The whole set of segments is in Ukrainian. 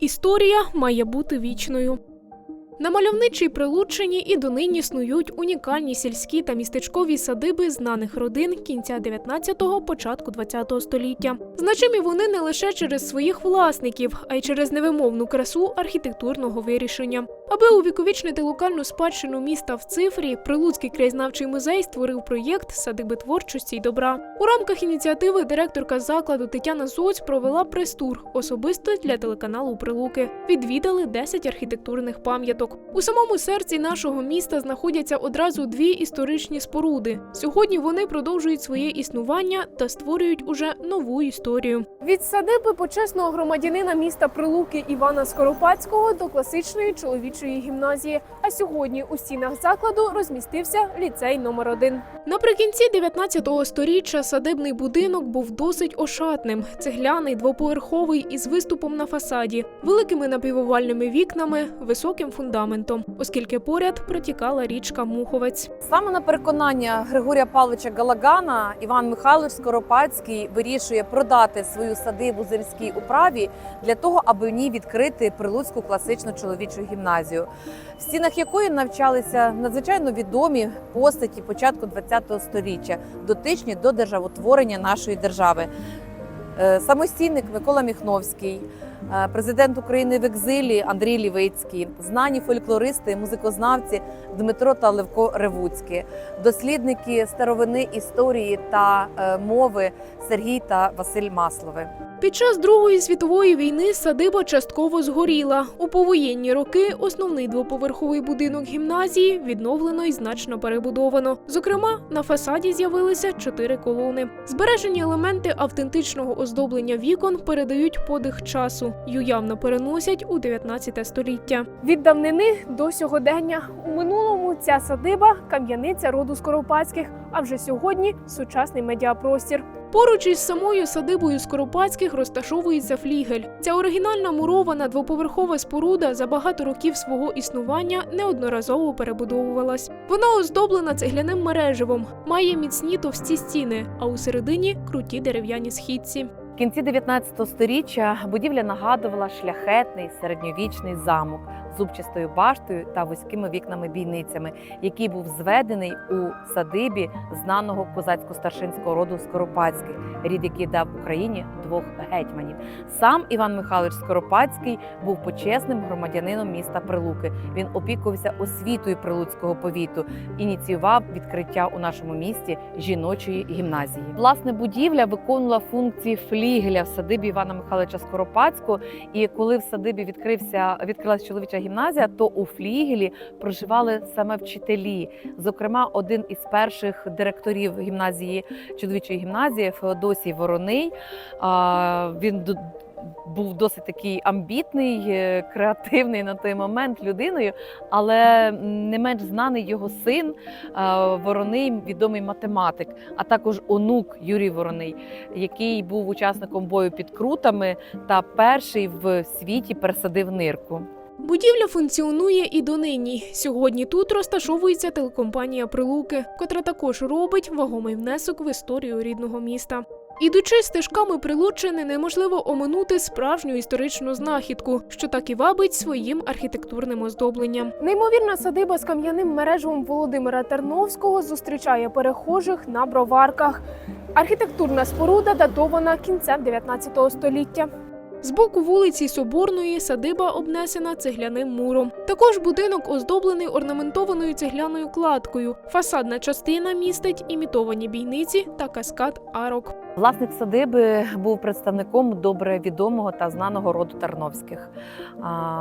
Історія має бути вічною. На мальовничій Прилуччині і донині снують унікальні сільські та містечкові садиби знаних родин кінця 19-го, початку 20-го століття. Значимі вони не лише через своїх власників, а й через невимовну красу архітектурного вирішення. Аби увіковічнити локальну спадщину міста в цифрі, Прилуцький краєзнавчий музей створив проєкт Садиби творчості й добра. У рамках ініціативи директорка закладу Тетяна Соць провела прес-тур особисто для телеканалу Прилуки. Відвідали 10 архітектурних пам'яток. У самому серці нашого міста знаходяться одразу дві історичні споруди. Сьогодні вони продовжують своє існування та створюють уже нову історію. Від садиби почесного громадянина міста Прилуки Івана Скоропадського до класичної чоловічої гімназії. А сьогодні у стінах закладу розмістився ліцей номер 1 Наприкінці 19 століття садибний будинок був досить ошатним. Цегляний двоповерховий із виступом на фасаді, великими напівовальними вікнами, високим фундаментом, оскільки поряд протікала річка Муховець. Саме на переконання Григорія Павловича Галагана Іван Михайлович Скоропадський вирішує продати свою садибу земській управі для того, аби в ній відкрити Прилуцьку класичну чоловічу гімназію, в стінах якої навчалися надзвичайно відомі постаті початку ХХ століття, дотичні до державотворення нашої держави. Е, Самостійник Микола Міхновський, президент України в екзилі Андрій Лівицький, знані фольклористи, музикознавці Дмитро та Левко Ревуцькі, дослідники старовини історії та е, мови Сергій та Василь Маслови. Під час Другої світової війни садиба частково згоріла. У повоєнні роки основний двоповерховий будинок гімназії відновлено і значно перебудовано. Зокрема, на фасаді з'явилися чотири колони. Збережені елементи автентичного оздоблення вікон передають подих часу й уявно переносять у 19 століття. Від давнини до сьогодення у минулому ця садиба кам'яниця роду Скоропадських, а вже сьогодні сучасний медіапростір. Поруч із самою садибою Скоропадських розташовується флігель. Ця оригінальна мурована двоповерхова споруда за багато років свого існування неодноразово перебудовувалась. Вона оздоблена цегляним мереживом, має міцні товсті стіни, а у середині круті дерев'яні східці. Кінці 19 століття будівля нагадувала шляхетний середньовічний замок зубчастою баштою та вузькими вікнами-бійницями, який був зведений у садибі знаного козацько-старшинського роду Скоропадських, рід який дав Україні двох гетьманів. Сам Іван Михайлович Скоропадський був почесним громадянином міста Прилуки. Він опікувався освітою прилуцького повіту, ініціював відкриття у нашому місті жіночої гімназії. Власне, будівля виконувала функції флігеля в садибі Івана Михайловича Скоропадського. І коли в садибі відкрився відкрилась чоловіча гімназія, то у флігелі проживали саме вчителі. Зокрема, один із перших директорів гімназії чоловічої гімназії Феодосій Вороний. Він був досить такий амбітний, е, креативний на той момент людиною, але не менш знаний його син Вороний, відомий математик, а також онук Юрій Вороний, який був учасником бою під крутами та перший в світі пересадив нирку. Будівля функціонує і донині. Сьогодні тут розташовується телекомпанія Прилуки, котра також робить вагомий внесок в історію рідного міста. Ідучи стежками Прилуччини, неможливо оминути справжню історичну знахідку, що так і вабить своїм архітектурним оздобленням. Неймовірна садиба з кам'яним мережевом Володимира Терновського зустрічає перехожих на броварках. Архітектурна споруда датована кінцем 19 століття. З боку вулиці Соборної садиба обнесена цегляним муром. Також будинок оздоблений орнаментованою цегляною кладкою. Фасадна частина містить імітовані бійниці та каскад арок. Власник садиби був представником добре відомого та знаного роду Тарновських.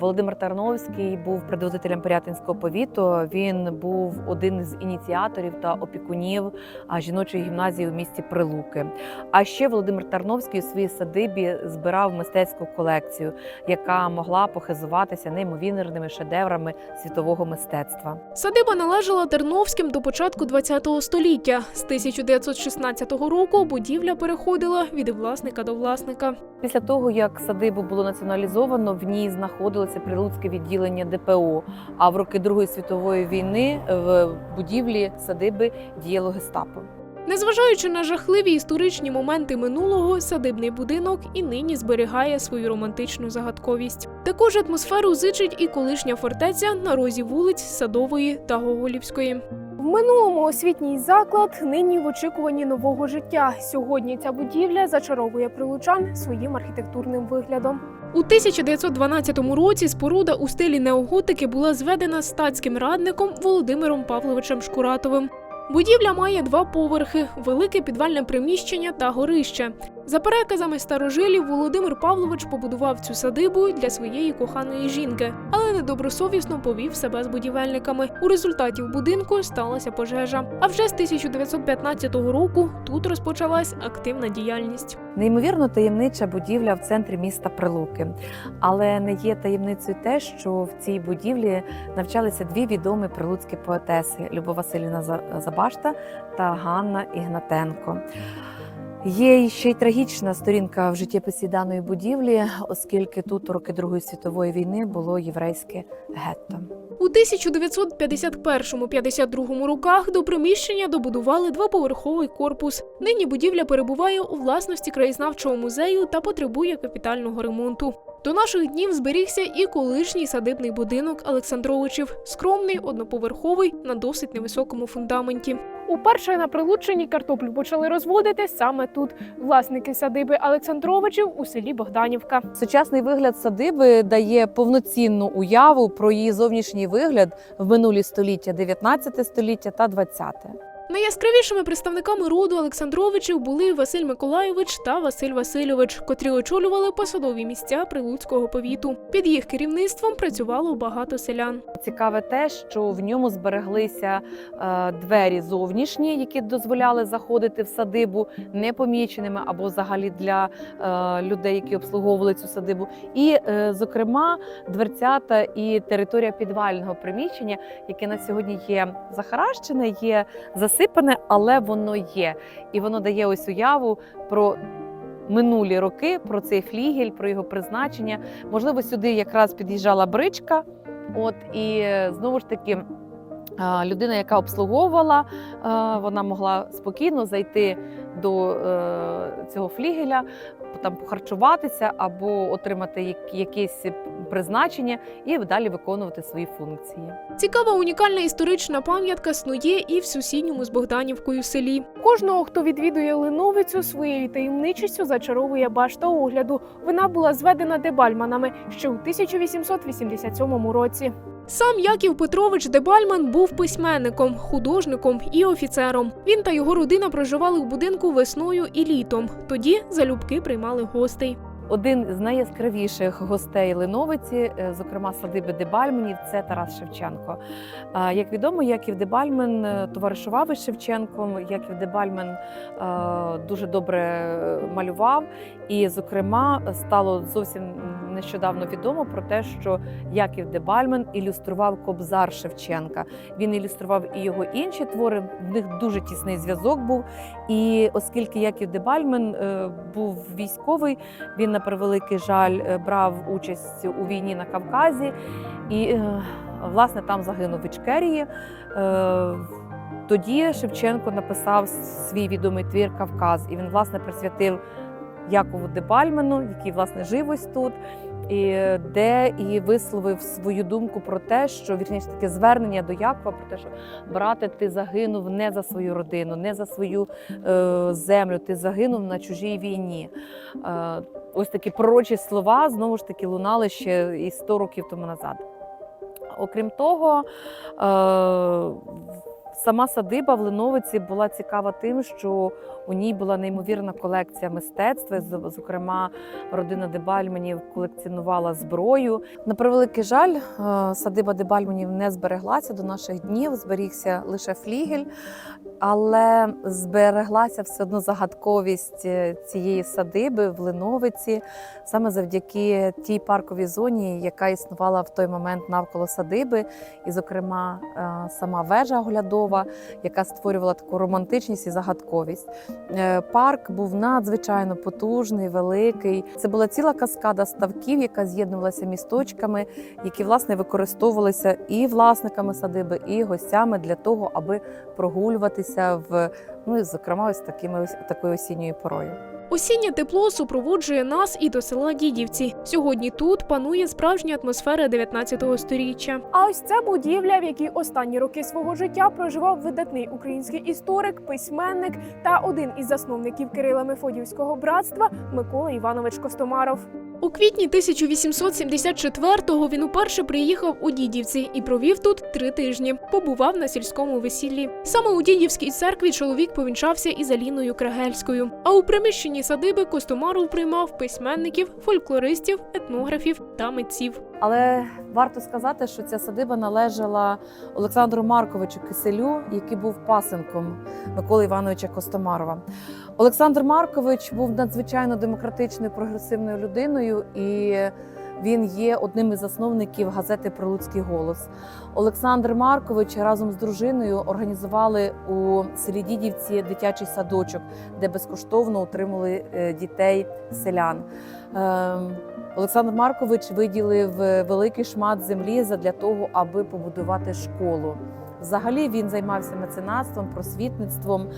Володимир Тарновський був предводителем Пирятинського повіту. Він був один з ініціаторів та опікунів жіночої гімназії у місті Прилуки. А ще Володимир Тарновський у своїй садибі збирав мистецьку колекцію, яка могла похизуватися неймовірними шедеврами світового мистецтва. Садиба належала Терновським до початку ХХ століття. З 1916 року будівля переходила від власника до власника. Після того, як садибу було націоналізовано, в ній знаходилося прилуцьке відділення ДПО. А в роки Другої світової війни в будівлі садиби діяло гестапо. Незважаючи на жахливі історичні моменти минулого, садибний будинок і нині зберігає свою романтичну загадковість. Також атмосферу зичить і колишня фортеця на розі вулиць Садової та Гоголівської. Минулому освітній заклад нині в очікуванні нового життя. Сьогодні ця будівля зачаровує прилучан своїм архітектурним виглядом. У 1912 році споруда у стилі неоготики була зведена статським радником Володимиром Павловичем Шкуратовим. Будівля має два поверхи, велике підвальне приміщення та горище. За переказами старожилів, Володимир Павлович побудував цю садибу для своєї коханої жінки, але недобросовісно повів себе з будівельниками. У результаті в будинку сталася пожежа. А вже з 1915 року тут розпочалась активна діяльність. Неймовірно таємнича будівля в центрі міста Прилуки. Але не є таємницею те, що в цій будівлі навчалися дві відомі прилуцькі поетеси Любов Василівна За- Забашта та Ганна Ігнатенко. Є ще й трагічна сторінка в життєписі даної будівлі, оскільки тут у роки Другої світової війни було єврейське гетто. У 1951-52 роках до приміщення добудували двоповерховий корпус. Нині будівля перебуває у власності краєзнавчого музею та потребує капітального ремонту. До наших днів зберігся і колишній садибний будинок Олександровичів, скромний одноповерховий на досить невисокому фундаменті. Уперше на Прилуччині картоплю почали розводити саме тут. Власники садиби Олександровичів у селі Богданівка. Сучасний вигляд садиби дає повноцінну уяву про її зовнішній вигляд в минулі століття 19 століття та 20. Найяскравішими представниками роду Олександровичів були Василь Миколайович та Василь Васильович, котрі очолювали посадові місця Прилуцького повіту. Під їх керівництвом працювало багато селян. Цікаве те, що в ньому збереглися е, двері зовнішні, які дозволяли заходити в садибу непоміченими або взагалі для е, людей, які обслуговували цю садибу. І, е, зокрема, дверцята і територія підвального приміщення, яке на сьогодні є захаращене, є засипане, але воно є. І воно дає ось уяву про. Минулі роки про цей флігель, про його призначення. Можливо, сюди якраз під'їжджала бричка, От і е, знову ж таки. Людина, яка обслуговувала, вона могла спокійно зайти до е, цього флігеля, там похарчуватися або отримати як- якесь призначення і далі виконувати свої функції. Цікава унікальна історична пам'ятка снує і в сусідньому з Богданівкою селі. Кожного, хто відвідує Линовицю, своєю таємничістю зачаровує башта огляду. Вона була зведена дебальманами ще у 1887 році. Сам Яків Петрович Дебальман був письменником, художником і офіцером. Він та його родина проживали в будинку весною і літом. Тоді залюбки приймали гостей. Один з найяскравіших гостей Линовиці, е, зокрема садиби Дебальменів, це Тарас Шевченко. Як відомо, Яків Дебальмен е, товаришував із Шевченком. Яків Дебальмен е, дуже добре малював, і, зокрема, стало зовсім нещодавно відомо про те, що Яків Дебальмен ілюстрував Кобзар Шевченка. Він ілюстрував і його інші твори. В них дуже тісний зв'язок був. І оскільки Яків Дебальмен був військовий, він на превеликий жаль е, брав участь у війні на Кавказі і е, власне там загинув в Ічкерії. Е, Тоді Шевченко написав свій відомий твір Кавказ, і він власне присвятив Якову Дебальмену, який власне жив ось тут. І де і висловив свою думку про те, що вірніше таке звернення до Якова про те, що брате, ти загинув не за свою родину, не за свою е, землю, ти загинув на чужій війні. Е, ось такі пророчі слова знову ж таки лунали ще і 100 років тому назад. Окрім того, е, сама садиба в Леновиці була цікава тим, що у ній була неймовірна колекція мистецтва. Зокрема, родина Дебальменів колекціонувала зброю. На превеликий жаль, е, садиба Дебальменів не збереглася до наших днів, зберігся лише флігель, але збереглася все одно загадковість е, цієї садиби в Леновиці, саме завдяки тій парковій зоні, яка існувала в той момент навколо садиби, і, зокрема, е, сама вежа оглядова. Чудова, яка створювала таку романтичність і загадковість. Е, Парк був надзвичайно потужний, великий. Це була ціла каскада ставків, яка з'єднувалася місточками, які власне використовувалися і власниками садиби, і гостями для того, аби прогулюватися в ну зокрема ось такими ось такою осінньою порою. Осіннє тепло супроводжує нас і до села Дідівці. Сьогодні тут панує справжня атмосфера 19 століття. А ось це будівля, в якій останні роки свого життя проживав видатний український історик, письменник та один із засновників Кирила Мефодіївського братства Микола Іванович Костомаров. У квітні 1874-го він уперше приїхав у Дідівці і провів тут три тижні. Побував на сільському весіллі. Саме у Дідівській церкві чоловік повінчався із Аліною Крагельською. А у приміщенні садиби Костомаров приймав письменників, фольклористів, етнографів та митців. Але варто сказати, що ця садиба належала Олександру Марковичу Киселю, який був пасенком Миколи Івановича Костомарова. Олександр Маркович був надзвичайно демократичною прогресивною людиною, і він є одним із засновників газети Прилуцький голос. Олександр Маркович разом з дружиною організували у селі Дідівці дитячий садочок, де безкоштовно утримували е, дітей селян. Ем, Олександр Маркович виділив е, великий шмат землі для того, аби побудувати школу. Взагалі він займався меценатством, просвітництвом.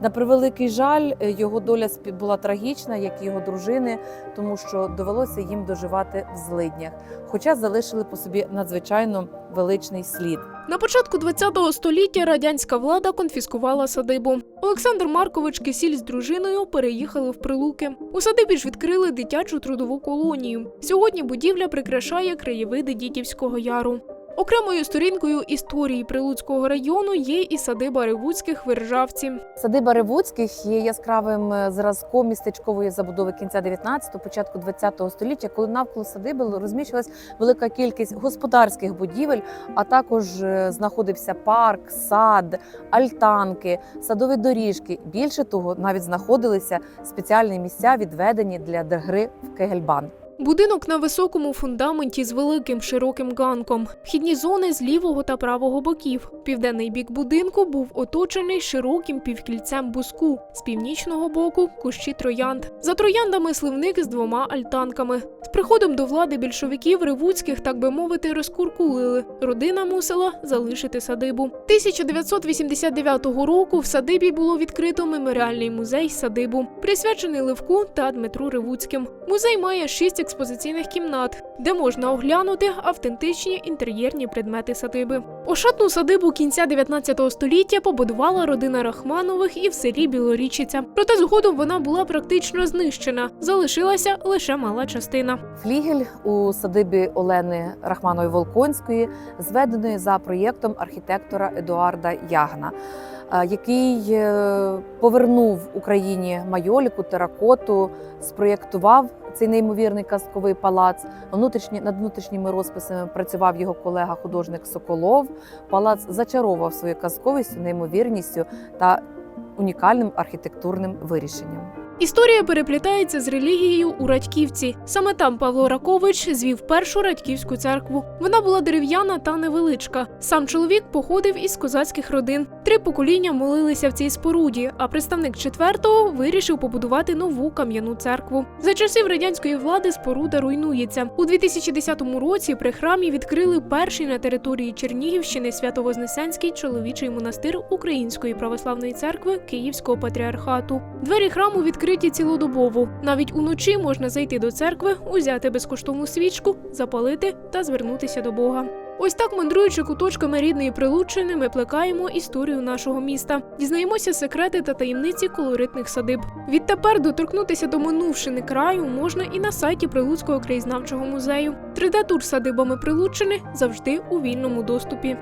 На превеликий жаль, е, його доля була трагічна, як і його дружини, тому що довелося їм доживати в злиднях, хоча залишили по собі надзвичайно величний слід. На початку ХХ століття радянська влада конфіскувала садибу. Олександр Маркович Кисіль з дружиною переїхали в Прилуки. У садибі ж відкрили дитячу трудову колонію. Сьогодні будівля прикрашає краєвиди Дітівського яру. Окремою сторінкою історії Прилуцького району є і садиба Ревуцьких в Іржавці. Садиба Ревуцьких є яскравим е, зразком містечкової забудови кінця 19-го, початку 20-го століття, коли навколо садиби розміщувалась велика кількість господарських будівель, а також е, знаходився парк, сад, альтанки, садові доріжки. Більше того, навіть знаходилися спеціальні місця, відведені для гри в кегельбан. Будинок на високому фундаменті з великим широким ганком. Вхідні зони з лівого та правого боків. Південний бік будинку був оточений широким півкільцем буску. З північного боку кущі троянд. За трояндами сливник з двома альтанками. З приходом до влади більшовиків Ревуцьких, так би мовити, розкуркулили. Родина мусила залишити садибу. 1989 року в садибі було відкрито меморіальний музей садибу, присвячений Левку та Дмитру Ревуцьким. Музей має шість експозиційних кімнат, де можна оглянути автентичні інтер'єрні предмети садиби. Ошатну садибу кінця 19 століття побудувала родина Рахманових і в селі Білорічиця. Проте згодом вона була практично знищена. Залишилася лише мала частина. Флігель у садибі Олени Рахманової Волконської, зведеної за проєктом архітектора Едуарда Ягна, е, який е, повернув Україні майоліку, теракоту, спроєктував цей неймовірний казковий палац. Внутрішні над внутрішніми розписами працював його колега художник Соколов. Палац зачаровував своєю казковістю, неймовірністю та унікальним архітектурним вирішенням. Історія переплітається з релігією у Радьківці. Саме там Павло Ракович звів першу радьківську церкву. Вона була дерев'яна та невеличка. Сам чоловік походив із козацьких родин. Три покоління молилися в цій споруді, а представник четвертого вирішив побудувати нову кам'яну церкву. За часів радянської влади споруда руйнується. У 2010 році при храмі відкрили перший на території Чернігівщини Свято-Вознесенський чоловічий монастир Української православної церкви Київського патріархату. Двері храму відкриті цілодобово. Навіть уночі можна зайти до церкви, узяти безкоштовну свічку, запалити та звернутися до Бога. Ось так, мандруючи куточками рідної Прилуччини, ми плекаємо історію нашого міста, дізнаємося секрети та таємниці колоритних садиб. Відтепер доторкнутися до минувшини краю можна і на сайті Прилуцького краєзнавчого музею. 3D-тур садибами Прилуччини завжди у вільному доступі.